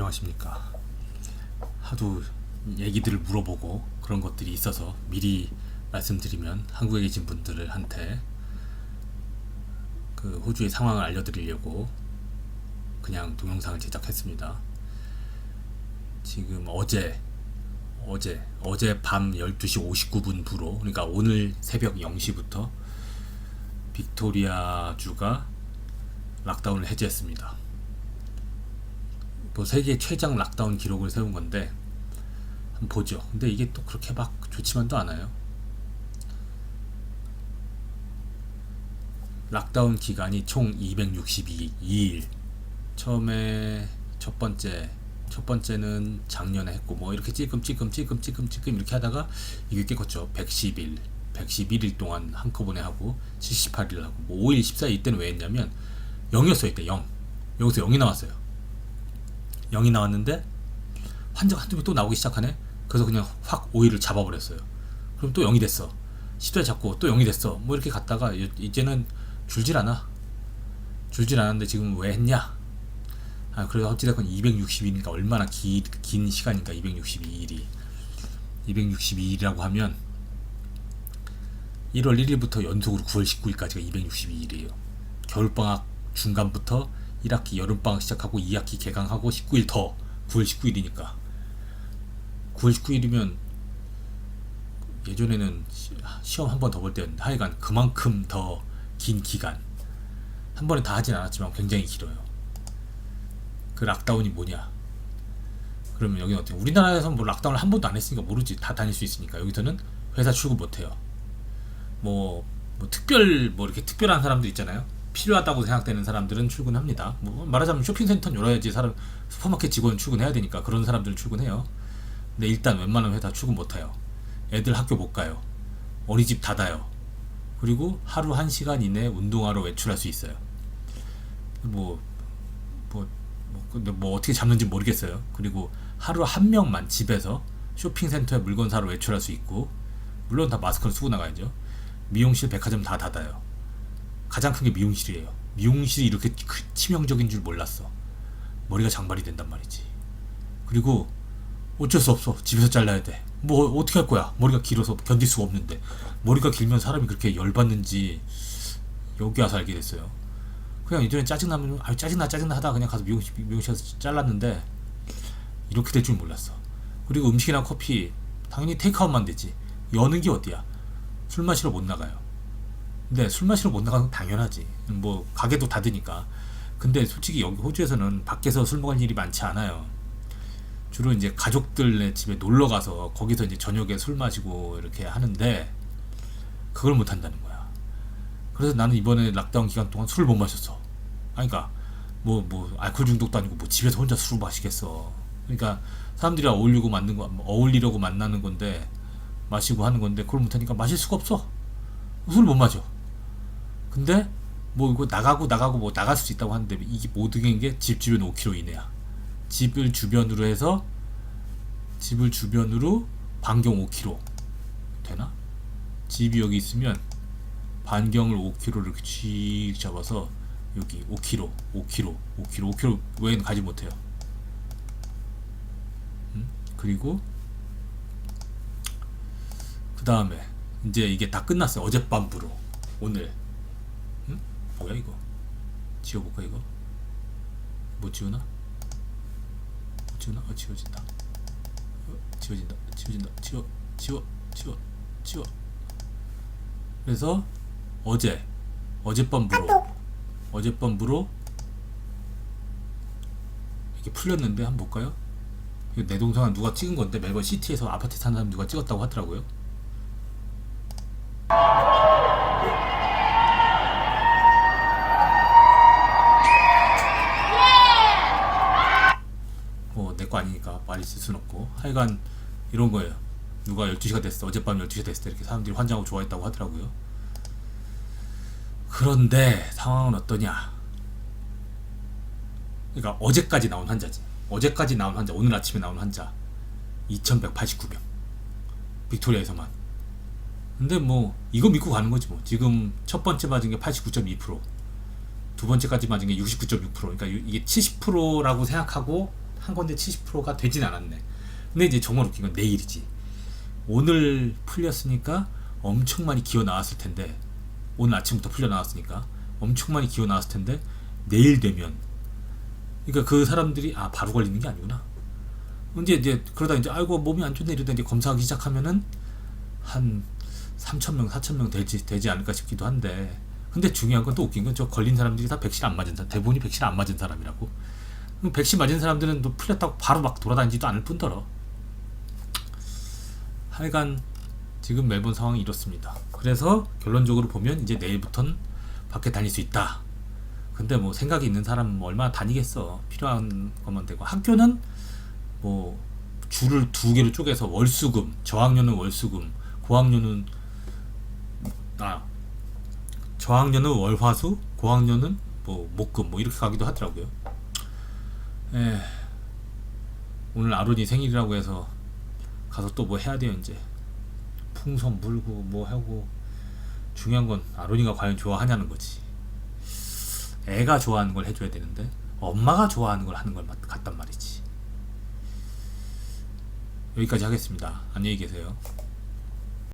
안녕하십니까. 하도 얘기들을 물어보고 그런 것들이 있어서 미리 말씀드리면 한국에 계신 분들한테 그 호주의 상황을 알려드리려고 그냥 동영상을 제작했습니다. 지금 어제 어제 어제 밤 12시 59분 부로 그러니까 오늘 새벽 0시부터 빅토리아 주가 락다운을 해제했습니다. 뭐 세계 최장 락다운 기록을 세운 건데 한번 보죠. 근데 이게 또 그렇게 막 좋지만도 않아요. 락다운 기간이 총 262일. 처음에 첫 번째 첫 번째는 작년에 했고 뭐 이렇게 찔끔 찔끔 찔끔 찔끔 찔끔 이렇게 하다가 이게 깨끗죠. 110일. 111일 동안 한꺼번에 하고 78일 하고 뭐 5일 14일 이때는 왜 했냐면 0이었어요 이때 0 여기서 0이 나왔어요 0이 나왔는데 환자가 한두 명 또 나오기 시작하네. 그래서 그냥 확 5일을 잡아버렸어요. 그럼 또 0이 됐어. 10대 잡고 또 0이 됐어. 뭐 이렇게 갔다가 이- 이제는 줄질 않아. 줄질 않았는데 지금 왜 했냐? 아 그래도 어찌됐건 260일이니까 얼마나 기, 긴 시간인가 262일이. 262일이라고 하면 1월 1일부터 연속으로 9월 19일까지가 262일이에요. 겨울방학 중간부터 1학기 여름방학 시작하고 2학기 개강하고 19일 더 9월 19일이니까 9월 19일이면 예전에는 시- 시험 한 번 더 볼 때였는데 하여간 그만큼 더 긴 기간 한 번에 다 하진 않았지만 굉장히 길어요. 그 락다운이 뭐냐? 그러면 여기는 어떻게? 우리나라에서는 뭐 락다운을 한 번도 안 했으니까 모르지. 다 다닐 수 있으니까 여기서는 회사 출근 못 해요. 뭐, 뭐 특별 뭐 이렇게 특별한 사람들 있잖아요. 필요하다고 생각되는 사람들은 출근합니다. 뭐 말하자면 쇼핑센터는 열어야지 사람 슈퍼마켓 직원 출근해야 되니까 그런 사람들은 출근해요. 근데 일단 웬만한 회사 출근 못 해요. 애들 학교 못 가요. 어린이집 닫아요. 그리고 하루 한 시간 이내 운동하러 외출할 수 있어요. 뭐, 뭐, 뭐, 근데 뭐 어떻게 잡는지 모르겠어요. 그리고 하루 한 명만 집에서 쇼핑센터에 물건 사러 외출할 수 있고, 물론 다 마스크를 쓰고 나가야죠. 미용실, 백화점 다 닫아요. 가장 큰 게 미용실이에요. 미용실이 이렇게 크- 치명적인 줄 몰랐어. 머리가 장발이 된단 말이지. 그리고 어쩔 수 없어. 집에서 잘라야 돼. 뭐 어떻게 할 거야? 머리가 길어서 견딜 수가 없는데. 머리가 길면 사람이 그렇게 열받는지 여기 와서 알게 됐어요. 그냥 예전에 짜증나면 아 짜증나 짜증나 하다가 그냥 가서 미용실 미용실에서 잘랐는데 이렇게 될 줄 몰랐어. 그리고 음식이나 커피 당연히 테이크아웃만 되지. 여는 게 어디야? 술 마시러 못 나가요. 근데 술 마시러 못 나가는 건 당연하지. 뭐 가게도 닫으니까. 근데 솔직히 여기 호주에서는 밖에서 술 먹을 일이 많지 않아요. 주로 이제 가족들네 집에 놀러 가서 거기서 이제 저녁에 술 마시고 이렇게 하는데 그걸 못 한다는 거야. 그래서 나는 이번에 락다운 기간 동안 술을 못 마셨어. 그러니까 뭐뭐 알코올 중독도 아니고 뭐 집에서 혼자 술을 마시겠어. 그러니까 사람들이랑 어울리고 만는 거 어울리려고 만나는 건데 마시고 하는 건데 그걸 못 하니까 마실 수가 없어. 술을 못 마셔. 근데 뭐 이거 나가고 나가고 뭐 나갈 수 있다고 하는데 이게 모든 게 집 주변 5km 이내야. 집을 주변으로 해서 집을 주변으로 반경 5km 되나? 집이 여기 있으면 반경을 5km 이렇게 쥐 잡아서 여기 5km, 5km, 5km, 5km 외에는 가지 못해요. 음? 그리고 그 다음에 이제 이게 다 끝났어요. 어젯밤부로 오늘. 응? 뭐야 이거? 지워볼까 이거? 못 지우나? 못 지우나? 어 지워진다. 어, 지워진다. 지워진다. 지워, 지워, 지워, 지워. 그래서 어제 어젯밤부로 어젯밤부로 이게 풀렸는데 한번 볼까요? 내 동생은 누가 찍은 건데 멜번 시티에서 아파트 사는 사람 누가 찍었다고 하더라고요. 하여간 이런 거예요. 누가 12시가 됐어. 어젯밤 12시가 됐을 때 이렇게 사람들이 환장하고 좋아했다고 하더라고요. 그런데 상황은 어떠냐? 그러니까 어제까지 나온 환자지. 어제까지 나온 환자, 오늘 아침에 나온 환자 2,189명. 빅토리아에서만. 근데 뭐 이거 믿고 가는 거지 뭐. 지금 첫 번째 맞은 게 89.2%. 두 번째까지 맞은 게 69.6%. 그러니까 유- 이게 70%라고 생각하고 한 건데 70%가 되진 않았네. 근데 이제 정말 웃긴 건 내일이지. 오늘 풀렸으니까 엄청 많이 기어 나왔을 텐데 오늘 아침부터 풀려 나왔으니까 엄청 많이 기어 나왔을 텐데 내일 되면 그러니까 그 사람들이 아 바로 걸리는 게 아니구나. 이제 이제 그러다 이제 아이고 몸이 안 좋네 이러다 이제 검사하기 시작하면은 한 3천 명, 4천 명 되지 되지 않을까 싶기도 한데 근데 중요한 건 또 웃긴 건 저 걸린 사람들이 다 백신 안 맞은 사람 대부분이 백신 안 맞은 사람이라고 백신 맞은 사람들은 또 풀렸다고 바로 막 돌아다니지도 않을 뿐더러 하여간 지금 멜번 상황이 이렇습니다. 그래서 결론적으로 보면 이제 내일부터는 밖에 다닐 수 있다. 근데 뭐 생각이 있는 사람은 뭐 얼마나 다니겠어. 필요한 것만 되고. 학교는 뭐 줄을 두 개로 쪼개서 월수금 저학년은 월수금 고학년은 아 저학년은 월화수 고학년은 뭐 목금 뭐 이렇게 가기도 하더라고요. 에 오늘 아론이 생일이라고 해서 가서 또 뭐 해야 돼요 이제. 풍선 물고 뭐 하고. 중요한 건 아론이가 과연 좋아하냐는 거지. 애가 좋아하는 걸 해줘야 되는데 엄마가 좋아하는 걸 하는 걸 맞- 같단 말이지. 여기까지 하겠습니다. 안녕히 계세요